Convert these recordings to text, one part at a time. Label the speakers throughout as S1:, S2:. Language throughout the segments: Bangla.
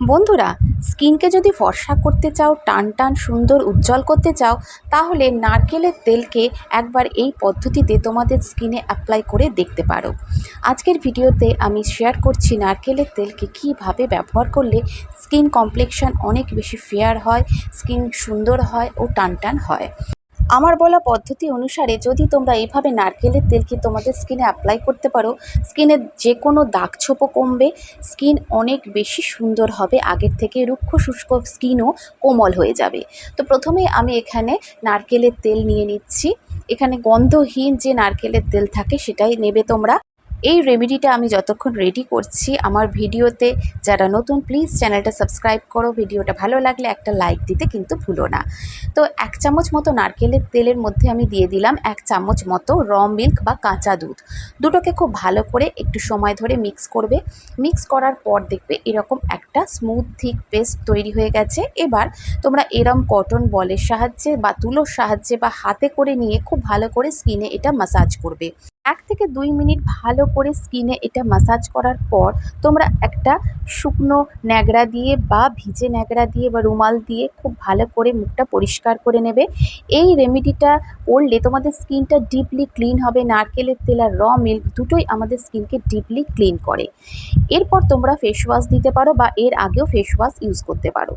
S1: বন্ধুরা, স্কিনকে যদি ফর্সা করতে চাও, টান টান সুন্দর উজ্জ্বল করতে চাও, তাহলে নারকেলের তেলকে একবার এই পদ্ধতিতে তোমাদের স্কিনে অ্যাপ্লাই করে দেখতে পারো। আজকের ভিডিওতে আমি শেয়ার করছি নারকেলের তেলকে কীভাবে ব্যবহার করলে স্কিন কমপ্লেকশন অনেক বেশি ফেয়ার হয়, স্কিন সুন্দর হয় ও টান টান হয়। আমার বলা পদ্ধতি অনুসারে যদি তোমরা এইভাবে নারকেলের তেলকে তোমাদের স্কিনে অ্যাপ্লাই করতে পারো স্কিনের যে কোনো দাগ ছোপও কমবে স্কিন অনেক বেশি সুন্দর হবে, আগের থেকে রুক্ষ শুষ্ক স্কিনও কোমল হয়ে যাবে। তো প্রথমে আমি এখানে নারকেলের তেল নিয়ে নিচ্ছি। এখানে গন্ধহীন যে নারকেলের তেল থাকে সেটাই নেবে তোমরা। এই রেমেডিটা আমি যতক্ষণ রেডি করছি, আমার ভিডিওতে যারা নতুন প্লিজ চ্যানেলটা সাবস্ক্রাইব করো। ভিডিওটা ভালো লাগলে একটা লাইক দিতে কিন্তু ভুলো না। তো এক চামচ মতো নারকেলের তেলের মধ্যে আমি দিয়ে দিলাম এক চামচ মতো র মিল্ক বা কাঁচা দুধ। দুটোকে খুব ভালো করে একটু সময় ধরে মিক্স করবে। মিক্স করার পর দেখবে এরকম একটা স্মুথ থিক পেস্ট তৈরি হয়ে গেছে। এবার তোমরা এরম কটন বলের সাহায্যে বা তুলোর সাহায্যে বা হাতে করে নিয়ে খুব ভালো করে স্কিনে এটা মাসাজ করবে। এক থেকে দুই মিনিট ভালো করে স্কিনে এটা মাসাজ করার পর তোমরা একটা শুকনো ন্যাকড়া দিয়ে বা ভিজে ন্যাকড়া দিয়ে বা রুমাল দিয়ে খুব ভালো করে মুখটা পরিষ্কার করে নেবে। এই রেমেডিটা করলে তোমাদের স্কিনটা ডিপলি ক্লিন হবে, নারকেলের তেল আর র মিল্ক দুটোই আমাদের স্কিনকে ডিপলি ক্লিন করে। এরপর তোমরা ফেস ওয়াশ দিতে পারো বা এর আগেও ফেস ওয়াশ ইউজ করতে পারো।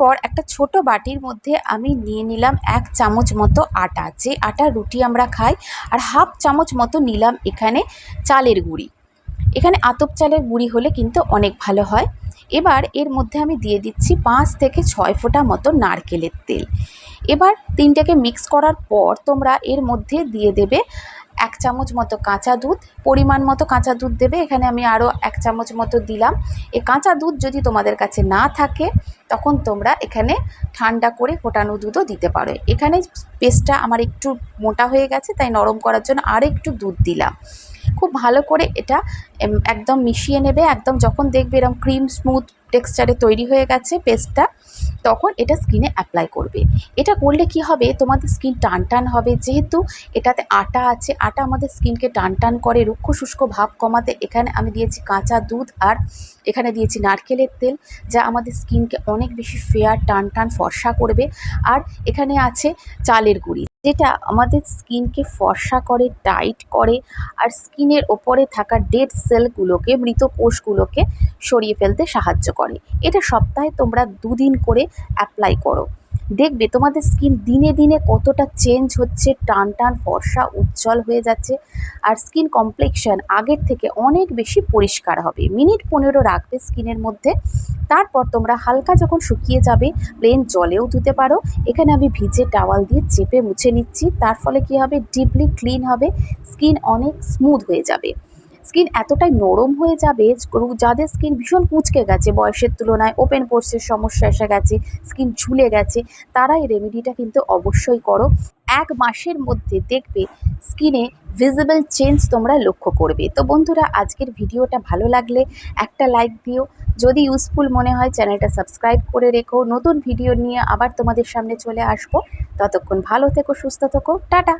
S1: পর একটা ছোট বাটির মধ্যে আমি নিয়ে নিলাম এক চামচ মতো আটা। যে আটা রুটি আমরা খাই, আর হাফ চামচ মতো নিলাম এখানে চালের গুঁড়ি। এখানে আতপ চালের গুঁড়ি হলে কিন্তু অনেক ভালো হয়। এবার এর মধ্যে আমি দিয়ে দিচ্ছি পাঁচ থেকে ছয় ফোঁটা মতো নারকেলের তেল। এবার তিনটাকে মিক্স করার পর তোমরা এর মধ্যে দিয়ে দেবে এক চামচ মতো কাঁচা দুধ, পরিমাণ মতো কাঁচা দুধ দেবে। এখানে আমি আরও এক চামচ মতো দিলাম। এ কাঁচা দুধ যদি তোমাদের কাছে না থাকে, তখন তোমরা এখানে ঠান্ডা করে ফোটানো দুধও দিতে পারো। এখানে পেস্টটা আমার একটু মোটা হয়ে গেছে, তাই নরম করার জন্য আর একটু দুধ দিলাম। খুব ভালো করে এটা একদম মিশিয়ে নেবে, একদম যখন দেখবে এরকম ক্রিম স্মুথ টেক্সচারে তৈরি হয়ে গেছে পেস্টটা তখন এটা স্কিনে অ্যাপ্লাই করবে। এটা করলে কি হবে? তোমাদের স্কিন টান টান হবে। যেহেতু এটাতে আটা আছে, আটা আমাদের স্কিনকে টান টান করে, রুক্ষ শুষ্ক ভাব কমাতে এখানে আমি দিয়েছি কাঁচা দুধ আর এখানে দিয়েছি নারকেলের তেল, যা আমাদের স্কিনকে অনেক বেশি ফেয়ার টান টান, ফর্সা করবে। আর এখানে আছে চালের গুঁড়ি। যেটা আমাদের স্কিনকে ফর্সা করে, টাইট করে আর স্কিনের ওপরে থাকা ডেড সেলগুলোকে, মৃত কোষগুলোকে সরিয়ে ফেলতে সাহায্য করে। এটা সপ্তাহে তোমরা দুদিন করে অ্যাপ্লাই করো। দেখবে তোমাদের স্কিন দিনে দিনে কতটা চেঞ্জ হচ্ছে, টান টান ফর্সা, উজ্জ্বল হয়ে যাচ্ছে আর স্কিন কমপ্লেকশন আগের থেকে অনেক বেশি পরিষ্কার হবে। মিনিট পনেরো রাখবে স্কিনের মধ্যে, তারপর তোমরা হালকা যখন শুকিয়ে যাবে প্লেন জলেও ধুতে পারো। এখানে আমি ভিজে টাওয়াল দিয়ে চেপে মুছে নিচ্ছি, তার ফলে কী হবে? ডিপলি ক্লিন হবে স্কিন অনেক স্মুথ হয়ে যাবে। স্কিন এতটাই নরম হয়ে যাবে যাদের স্কিন ভীষণ কুঁচকে গেছে বয়সের তুলনায় ওপেন পোর্সের সমস্যা এসে গেছে, স্কিন ঝুলে গেছে, তারা এই রেমেডিটা কিন্তু অবশ্যই করো। এক মাসের মধ্যে দেখবে স্কিনে ভিজিবল চেঞ্জ তোমরা লক্ষ্য করবে। তো বন্ধুরা, আজকের ভিডিওটা ভালো লাগলে একটা লাইক দিও। যদি ইউজফুল মনে হয়, চ্যানেলটা সাবস্ক্রাইব করে রেখো। নতুন ভিডিও নিয়ে আবার তোমাদের সামনে চলে আসব। ততক্ষণ ভালো থেকো, সুস্থ থেকো। টাটা!